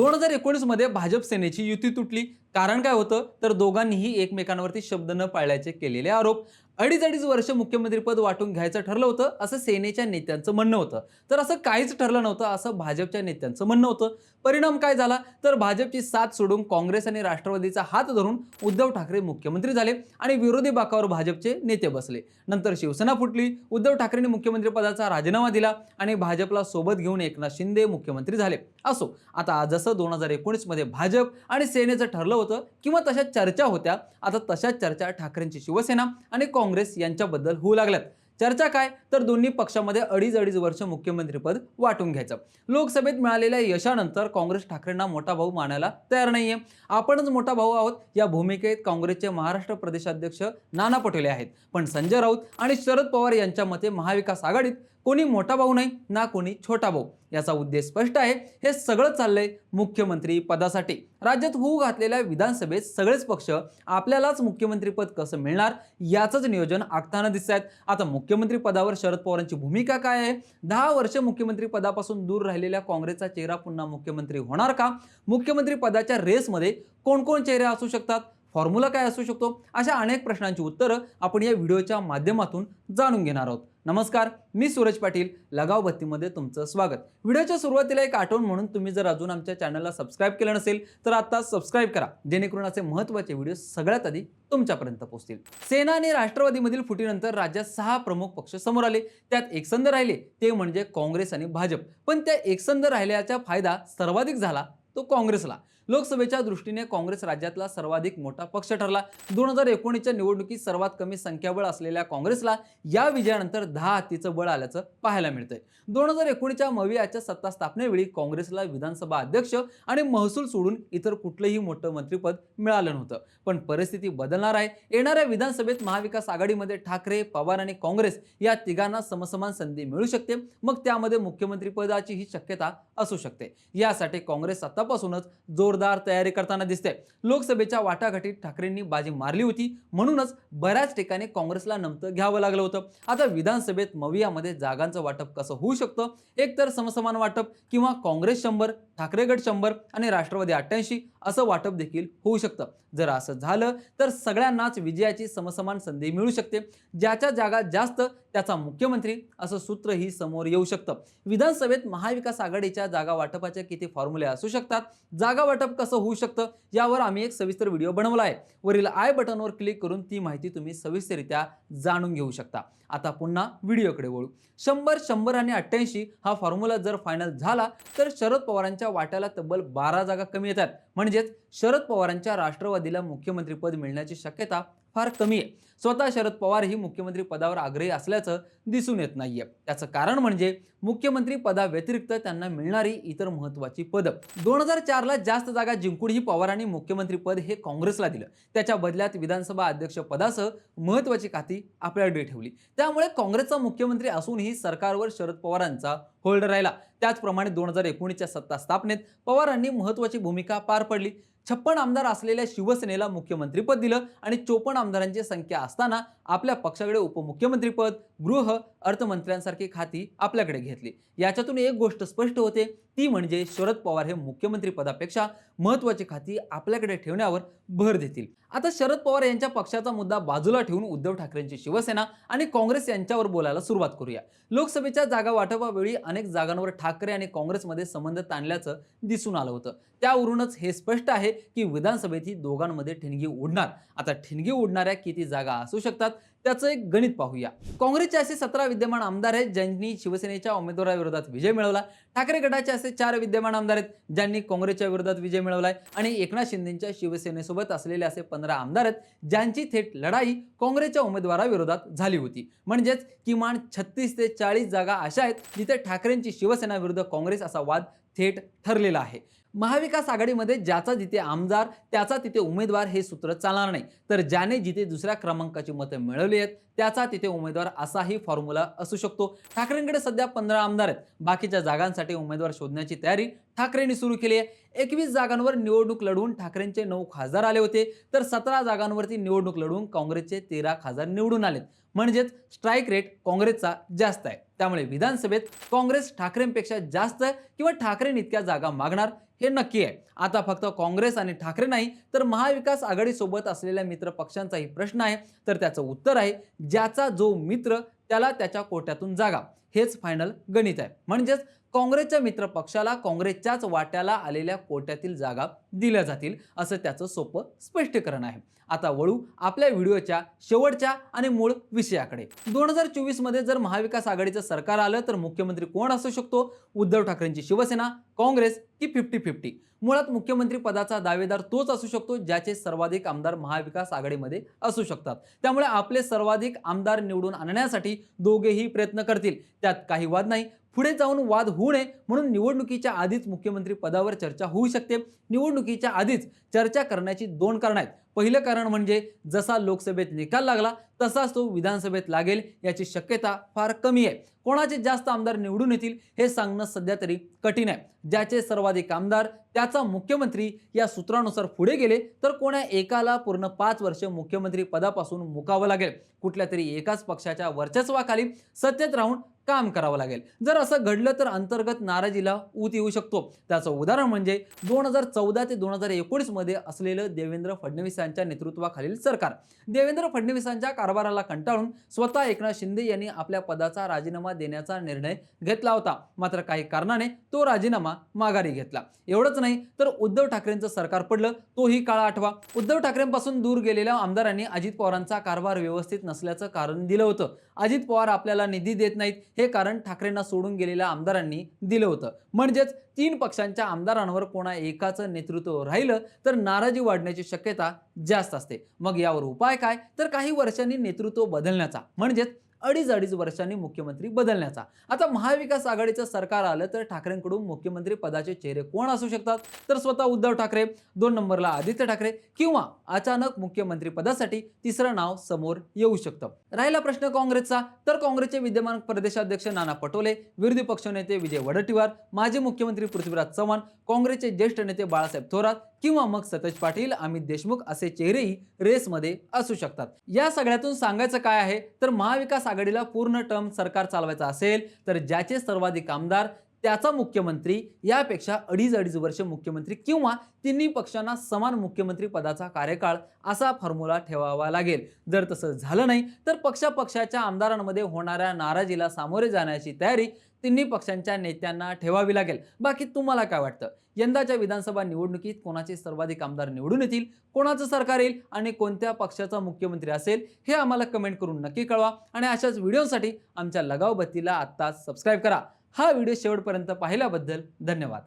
दोन हजार एकोणीसमध्ये भाजप सेनेची युती तुटली. कारण काय होतं? तर दोघांनीही एकमेकांवरती शब्द न पाळल्याचे केलेले आरोप अडीच अडीच वर्ष मुख्यमंत्रीपद वाटून घ्यायचं ठरलं होतं असं सेनेच्या नेत्यांचं म्हणणं होतं. तर असं काहीच ठरलं नव्हतं असं भाजपच्या नेत्यांचं म्हणणं होतं. परिणाम काय झाला? तर भाजपची साथ सोडून काँग्रेस आणि राष्ट्रवादीचा हात धरून उद्धव ठाकरे मुख्यमंत्री झाले आणि विरोधी बाकावर भाजपचे नेते बसले. नंतर शिवसेना फुटली उद्धव ठाकरेंनी मुख्यमंत्रीपदाचा राजीनामा दिला आणि भाजपला सोबत घेऊन एकनाथ शिंदे मुख्यमंत्री झाले. असो आता जसं दोन हजार एकोणीसमध्ये भाजप आणि सेनेचं ठरलं होतं किंवा तशा चर्चा होत्या. आता तशाच चर्चा ठाकरेंची शिवसेना आणि काँग्रेस यांच्याबद्दल होऊ लागल्यात. चर्चा काय? तर दोन्ही पक्षामध्ये अडीच अडीच वर्ष मुख्यमंत्रीपद वाटून घ्यायचं. लोकसभेत मिळालेल्या यशानंतर काँग्रेस ठाकरेंना मोठा भाऊ मानायला तयार नाहीये. आपणच मोठा भाऊ आहोत. या भूमिकेत काँग्रेसचे महाराष्ट्र प्रदेशाध्यक्ष नाना पटोले आहेत. पण संजय राऊत आणि शरद पवार यांच्या मते महाविकास आघाडीत कोणी मोठा भाऊ नाही ना कोणी छोटा भाऊ. याचा उद्देश स्पष्ट आहे हे सगळं चाललंय मुख्यमंत्री पदासाठी. राज्यात होऊ घातलेल्या विधानसभेत सगळेच पक्ष आपल्यालाच मुख्यमंत्रीपद कसं मिळणार याचंच नियोजन आखताना दिसत आहेत आता मुख्यमंत्री पदावर शरद पवारांची भूमिका काय आहे? दहा वर्ष मुख्यमंत्री पदापासून दूर राहिलेल्या काँग्रेसचा चेहरा पुन्हा मुख्यमंत्री होणार का? मुख्यमंत्री पदाच्या रेसमध्ये कोण कोण चेहरे असू शकतात? फॉर्म्युला काय असू शकतो? अशा अनेक प्रश्नांची उत्तरं आपण या व्हिडिओच्या माध्यमातून जाणून घेणार आहोत. नमस्कार मी सूरज पाटील लगाव भत्तीमध्ये तुमचं स्वागत. व्हिडिओच्या सुरुवातीला एक आठवण म्हणून तुम्ही जर अजून आमच्या चॅनलला सबस्क्राईब केलं नसेल तर आता सबस्क्राईब करा जेणेकरून असे महत्त्वाचे व्हिडिओ सगळ्यात आधी तुमच्यापर्यंत पोहोचतील. सेना आणि राष्ट्रवादीमधील फुटीनंतर राज्यात सहा प्रमुख पक्ष समोर आले. त्यात एकसंध राहिले ते म्हणजे काँग्रेस आणि भाजप. पण त्या एकसंध राहिल्याचा फायदा सर्वाधिक झाला तो काँग्रेसला. लोकसभेच्या दृष्टीने काँग्रेस राज्यातला सर्वाधिक मोठा पक्ष ठरला. दोन हजार एकोणीसच्या निवडणुकीत सर्वात कमी संख्याबळ असलेल्या काँग्रेसला या विजयानंतर दहा हत्तीचं बळ आल्याचं पाहायला मिळतंय. दोन हजार एकोणीसच्या मवियाच्या सत्ता स्थापनेवेळी काँग्रेसला विधानसभा अध्यक्ष आणि महसूल सोडून इतर कुठलंही मोठं मंत्रिपद मिळालं नव्हतं. पण परिस्थिती बदलणार आहे. येणाऱ्या विधानसभेत महाविकास आघाडीमध्ये ठाकरे पवार आणि काँग्रेस या तिघांना समसमान संधी मिळू शकते. मग त्यामध्ये मुख्यमंत्रीपदाची ही शक्यता असू शकते. यासाठी काँग्रेस आता आतापासूनच जोरदार तयारी करताना दिसते. लोकसभेच्या वाटाघाटीत ठाकरेंनी बाजी मारली होती. म्हणूनच बऱ्याच ठिकाणी काँग्रेसला नमतं घ्यावं लागलं होतं. आता विधानसभेत मवियामध्ये जागांचं वाटप कसं होऊ शकतं? एकतर समसमान वाटप किंवा काँग्रेस शंभर ठाकरेगड शंभर आणि राष्ट्रवादी अठ्ठ्याऐंशी असं वाटप देखील होऊ शकतं. जर असं झालं तर सगळ्यांनाच विजयाची समसमान संधी मिळू शकते. ज्याच्या जागा जास्त त्याचा मुख्यमंत्री असं सूत्रही समोर येऊ शकतं. विधानसभेत महाविकास आघाडीच्या जागा वाटपाचे किती फॉर्म्युले असू शकतात? जागा वाटप कसं होऊ शकतं? यावर आम्ही एक सविस्तर व्हिडिओ बनवला आहे. वरील आय बटनवर क्लिक करून ती माहिती तुम्ही सविस्तररित्या जाणून घेऊ शकता. आता पुन्हा व्हिडिओकडे वळू. शंभर शंभर आणि अठ्ठ्याऐंशी हा फॉर्म्युला जर फायनल झाला तर शरद पवारांच्या वाट्याला तब्बल बारा जागा कमी येतात. म्हणजे म्हणजेच शरद पवारांच्या राष्ट्रवादीला मुख्यमंत्रीपद मिळण्याची शक्यता फार कमी आहे. स्वतः शरद पवार ही मुख्यमंत्री पदावर आग्रही असल्याचं दिसून येत नाहीये. त्याचं कारण म्हणजे मुख्यमंत्री पदाव्यतिरिक्त त्यांना मिळणारी इतर महत्वाची पदं. दोन हजार चारला जास्त जागा जिंकूनही पवारांनी मुख्यमंत्री पद हे काँग्रेसला दिलं. त्याच्या बदल्यात विधानसभा अध्यक्ष पदासह महत्वाची खाती आपल्याकडे ठेवली. त्यामुळे काँग्रेसचा मुख्यमंत्री असूनही सरकारवर शरद पवारांचा होल्ड राहिला. त्याचप्रमाणे दोन हजार एकोणीसच्या सत्ता स्थापनेत पवारांनी महत्वाची भूमिका पार पडली. छप्पन आमदार असलेल्या शिवसेनेला मुख्यमंत्रीपद दिलं आणि चोपन्न आमदारांची संख्या असताना आपल्या पक्षाकडे उपमुख्यमंत्रीपद गृह अर्थमंत्र्यांसारखी खाती आपल्याकडे घेतली. याच्यातून एक गोष्ट स्पष्ट होते ती म्हणजे शरद पवार हे मुख्यमंत्री पदापेक्षा महत्वाची खाती आपल्याकडे ठेवण्यावर भर देतील. आता शरद पवार यांच्या पक्षाचा मुद्दा बाजूला ठेवून उद्धव ठाकरेंची शिवसेना आणि काँग्रेस यांच्यावर बोलायला सुरुवात करूया. लोकसभेच्या जागा वाटपावेळी अनेक जागांवर ठाकरे आणि काँग्रेसमध्ये संबंध ताणल्याचं दिसून आलं होतं. त्यावरूनच हे स्पष्ट आहे की विधानसभेत दोघांमध्ये ठिणगी उडणार. आता ठिणगी उडणाऱ्या किती जागा असू शकतात? त्याचं एक गणित पाहूया. काँग्रेसचे असे सतरा विद्यमान आमदार आहेत ज्यांनी शिवसेनेच्या उमेदवाराविरोधात विजय मिळवला. ठाकरे गटाचे असे चार विद्यमान आमदार आहेत ज्यांनी काँग्रेसच्या विरोधात विजय मिळवलाय. आणि एकनाथ शिंदेच्या शिवसेनेसोबत असलेले असे पंधरा आमदार आहेत ज्यांची थेट लढाई काँग्रेसच्या उमेदवाराविरोधात झाली होती. म्हणजेच किमान छत्तीस ते चाळीस जागा अशा आहेत जिथे ठाकरेंची शिवसेना विरुद्ध काँग्रेस असा वाद थेट ठरलेला आहे. महाविकास आघाडीमध्ये ज्याचा जिथे आमदार त्याचा तिथे उमेदवार हे सूत्र चालणार नाही. तर ज्याने जिथे दुसऱ्या क्रमांकाची मतं मिळवली आहेत त्याचा तिथे उमेदवार असाही फॉर्म्युला असू शकतो. ठाकरेंकडे सध्या पंधरा आमदार आहेत. बाकीच्या जागांसाठी उमेदवार शोधण्याची तयारी ठाकरेंनी सुरू केली आहे. एकवीस जागांवर निवडणूक लढवून ठाकरेंचे नऊ खासदार आले होते. तर सतरा जागांवरती निवडणूक लढवून काँग्रेसचे तेरा खासदार निवडून आलेत. म्हणजेच स्ट्राईक रेट काँग्रेसचा जास्त आहे. त्यामुळे विधानसभेत काँग्रेस ठाकरेंपेक्षा जास्त किंवा ठाकरेंइतक्या जागा मागणार? हे नक्की आहे. आता फक्त काँग्रेस आणि ठाकरे नाही तर महाविकास आघाडीसोबत असलेल्या मित्र पक्षांचाही प्रश्न आहे. तर त्याचं उत्तर आहे ज्याचा जो मित्र त्याला त्याच्या कोट्यातून जागा. हेच फायनल गणित आहे. म्हणजेच काँग्रेसच्या मित्र पक्षाला काँग्रेसच्याच वाट्याला आलेल्या कोट्यातील जागा दिल्या जातील असं त्याचं सोपं स्पष्टीकरण आहे. आता वळू आपल्या व्हिडिओच्या शेवटच्या आणि मूळ विषयाकडे. दोन हजार चोवीसमध्ये जर महाविकास आघाडीचं सरकार आलं तर मुख्यमंत्री कोण असू शकतो? उद्धव ठाकरेंची शिवसेना काँग्रेस की फिफ्टी फिफ्टी? मुळात मुख्यमंत्री पदाचा दावेदार तोच असू शकतो ज्याचे सर्वाधिक आमदार महाविकास आघाडीमध्ये असू शकतात. त्यामुळे आपले सर्वाधिक आमदार निवडून आणण्यासाठी दोघेही प्रयत्न करतील. त्यात काही वाद नाही. पुढे जाऊन वाद होऊ नये म्हणून निवडणुकीच्या आधीच मुख्यमंत्री पदावर चर्चा होऊ शकते. निवडणुकीच्या आधीच चर्चा करण्याची दोन कारण आहेत. पहिलं कारण म्हणजे जसा लोकसभेत निकाल लागला तसाच तो विधानसभेत लागेल याची शक्यता फार कमी आहे. कोणाचे जास्त आमदार निवडून येतील हे सांगणं सध्या तरी कठीण आहे. ज्याचे सर्वाधिक आमदार त्याचा मुख्यमंत्री या सूत्रानुसार पुढे गेले तर कोण्या एकाला पूर्ण पाच वर्ष मुख्यमंत्री पदापासून मुकावं लागेल? कुठल्या तरी एकाच पक्षाच्या वर्चस्वाखाली सत्तेत राहून काम करावं लागेल. जर असं घडलं तर अंतर्गत नाराजीला ऊत येऊ शकतो. त्याचं उदाहरण म्हणजे दोन हजार चौदा ते दोन हजार एकोणीसमध्ये असलेलं देवेंद्र फडणवीस फडणवीसांच्या नेतृत्वाखालील सरकार. देवेंद्र फडणवीसांच्या कारभाराला कंटाळून स्वतः एकनाथ शिंदे यांनी आपल्या पदाचा राजीनामा देण्याचा निर्णय घेतला होता. मात्र काही कारणाने तो राजीनामा माघारी घेतला. एवढंच नाही तर उद्धव ठाकरेंचं सरकार पडलं तोही काळ आठवा. उद्धव ठाकरेंपासून दूर गेलेल्या आमदारांनी अजित पवारांचा कारभार व्यवस्थित नसल्याचं कारण दिलं होतं. अजित पवार आपल्याला निधी देत नाहीत हे कारण ठाकरेंना सोडून गेलेल्या आमदारांनी दिलं होतं. म्हणजेच तीन पक्षांच्या आमदारांवर कोणा एकाचं नेतृत्व राहिलं तर नाराजी वाढण्याची शक्यता जास्त असते. मग यावर उपाय काय? तर काही वर्षांनी नेतृत्व बदलण्याचा. म्हणजेच अडीच अडीच वर्षांनी मुख्यमंत्री बदलण्याचा. आता महाविकास आघाडीचं सरकार आलं तर ठाकरेंकडून मुख्यमंत्री पदाचे चेहरे कोण असू शकतात? तर स्वतः उद्धव ठाकरे दोन नंबरला आदित्य ठाकरे किंवा अचानक मुख्यमंत्री पदासाठी तिसरं नाव समोर येऊ शकतं. राहिला प्रश्न काँग्रेसचा. तर काँग्रेसचे विद्यमान प्रदेशाध्यक्ष नाना पटोले विरोधी पक्षनेते विजय वडट्टीवार माजी मुख्यमंत्री पृथ्वीराज चव्हाण काँग्रेसचे ज्येष्ठ नेते बाळासाहेब थोरात किंवा मग सतेज पाटील अमित देशमुख असे चेहरेही रेसमध्ये असू शकतात. या सगळ्यातून सांगायचं काय आहे? तर महाविकास आघाडीला पूर्ण टर्म सरकार चालवायचं असेल तर ज्याचे सर्वाधिक आमदार त्याचा मुख्यमंत्री यापेक्षा अडीच अडीच वर्ष मुख्यमंत्री किंवा तिन्ही पक्षांना समान मुख्यमंत्री पदाचा कार्यकाळ असा फॉर्म्युला ठेवावा लागेल. जर तसं झालं नाही तर पक्षापक्षाच्या आमदारांमध्ये होणाऱ्या नाराजीला सामोरे जाण्याची तयारी तिन्ही पक्षांच्या नेत्यांना ठेवावी लागेल. बाकी तुम्हाला काय वाटतं? यंदाच्या विधानसभा निवडणुकीत कोणाचे सर्वाधिक आमदार निवडून येतील? कोणाचं सरकार येईल? आणि कोणत्या पक्षाचा मुख्यमंत्री असेल? हे आम्हाला कमेंट करून नक्की कळवा. आणि अशाच व्हिडिओसाठी आमच्या लगाव बत्तीला आत्ताच सबस्क्राईब करा. हा व्हिडिओ शेवटपर्यंत पाहिल्याबद्दल धन्यवाद.